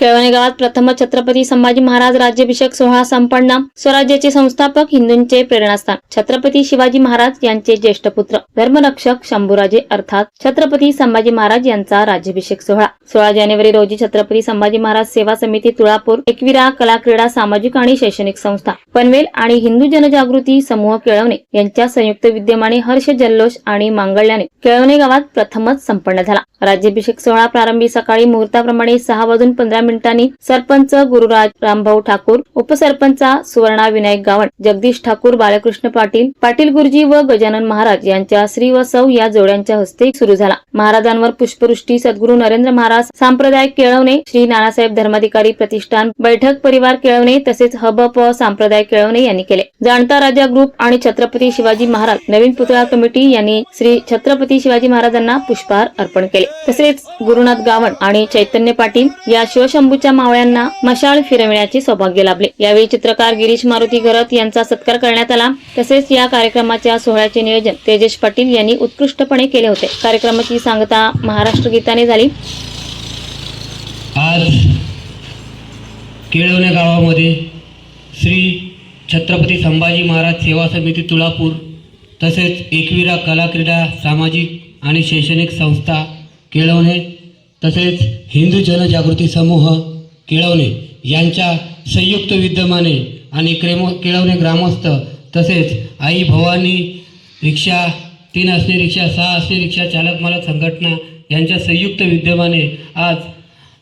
केळवणे गावात प्रथम छत्रपती संभाजी महाराज राज्याभिषेक सोहळा संपन्न. स्वराज्याचे संस्थापक हिंदूंचे प्रेरणास्थान. छत्रपती शिवाजी महाराज यांचे ज्येष्ठ पुत्र. धर्मरक्षक शंभूराजे अर्थात छत्रपती संभाजी महाराज यांचा राज्याभिषेक सोहळा. सोळा जानेवारी रोजी छत्रपती संभाजी महाराज सेवा समिती तुळापूर एकविरा कला क्रीडा सामाजिक आणि शैक्षणिक संस्था पनवेल आणि हिंदू जनजागृती समूह केळवणे यांच्या संयुक्त विद्यमाने हर्ष जल्लोष आणि मांगल्याने केळवणे गावात प्रथमच संपन्न झाला. राज्याभिषेक सोहळा प्रारंभी सकाळी मुहूर्ताप्रमाणे सहा वाजून पंधरा मिनिटांनी सरपंच गुरुराज रामभाऊ ठाकूर उपसरपंचा सुवर्णा विनायक गावण जगदीश ठाकूर बालकृष्ण पाटील पाटील गुरुजी व गजानन महाराज यांच्या श्री व सौ या जोड्यांच्या हस्ते सुरू झाला. महाराजांवर पुष्पवृष्टी सद्गुरू नरेंद्र महाराज सांप्रदायिक केळवणे श्री नानासाहेब धर्माधिकारी प्रतिष्ठान बैठक परिवार केळवणे तसेच हबप सांप्रदाय केळवणे यांनी केले. जाणता राजा ग्रुप आणि छत्रपती शिवाजी महाराज नवीन पुतळा कमिटी यांनी श्री छत्रपती शिवाजी महाराजांना पुष्पहार अर्पण केले. तसेच गुरुनाथ गावण आणि चैतन्य पाटील या शंभूच्या मावळ्यांना मशाल फिरविण्याचे सौभाग्य लाभले. यावेळी चित्रकार गिरीश मारुती घरत यांचा सत्कार करण्यात आला. तसेच या कार्यक्रमाच्या सोहळ्याचे नियोजन तेजेश पाटील यांनी उत्कृष्टपणे केले होते. कार्यक्रमाची सांगता महाराष्ट्र गीताने झाली. आज केळवणे गावामध्ये श्री छत्रपती संभाजी महाराज सेवा समिती तुळापूर तसेच एकविरा कला क्रीडा सामाजिक आणि शैक्षणिक संस्था केळवणे तसेच हिंदू जनजागृती समूह केळवणे यांच्या संयुक्त विद्यमाने आणि क्रेमो केळवणे ग्रामस्थ तसेच आई भवानी रिक्षा तीन असणे रिक्षा सहा असणे रिक्षा चालक मालक संघटना यांच्या संयुक्त विद्यमाने आज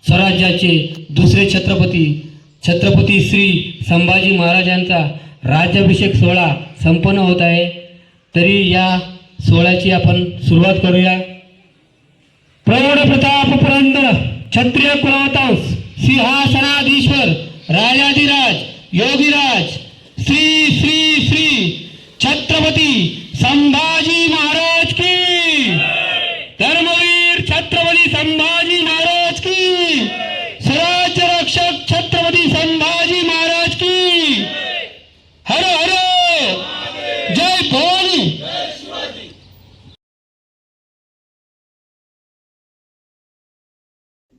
स्वराज्याचे दुसरे छत्रपती छत्रपती श्री संभाजी महाराजांचा राज्याभिषेक सोहळा संपन्न होत आहे. तरी या सोहळ्याची आपण सुरुवात करूया. प्रौढ प्रताप पुरंदर क्षत्रिय कुलवतांस सिंहासनाधीश्वर राजाधिराज योगी श्री श्री श्री छत्रपती संभाजी महाराज की धर्मवीर छत्रपती संभाजी महाराज की स्वराज्य रक्षक छत्रपती संभाजी महाराज की हर हर जय भवानी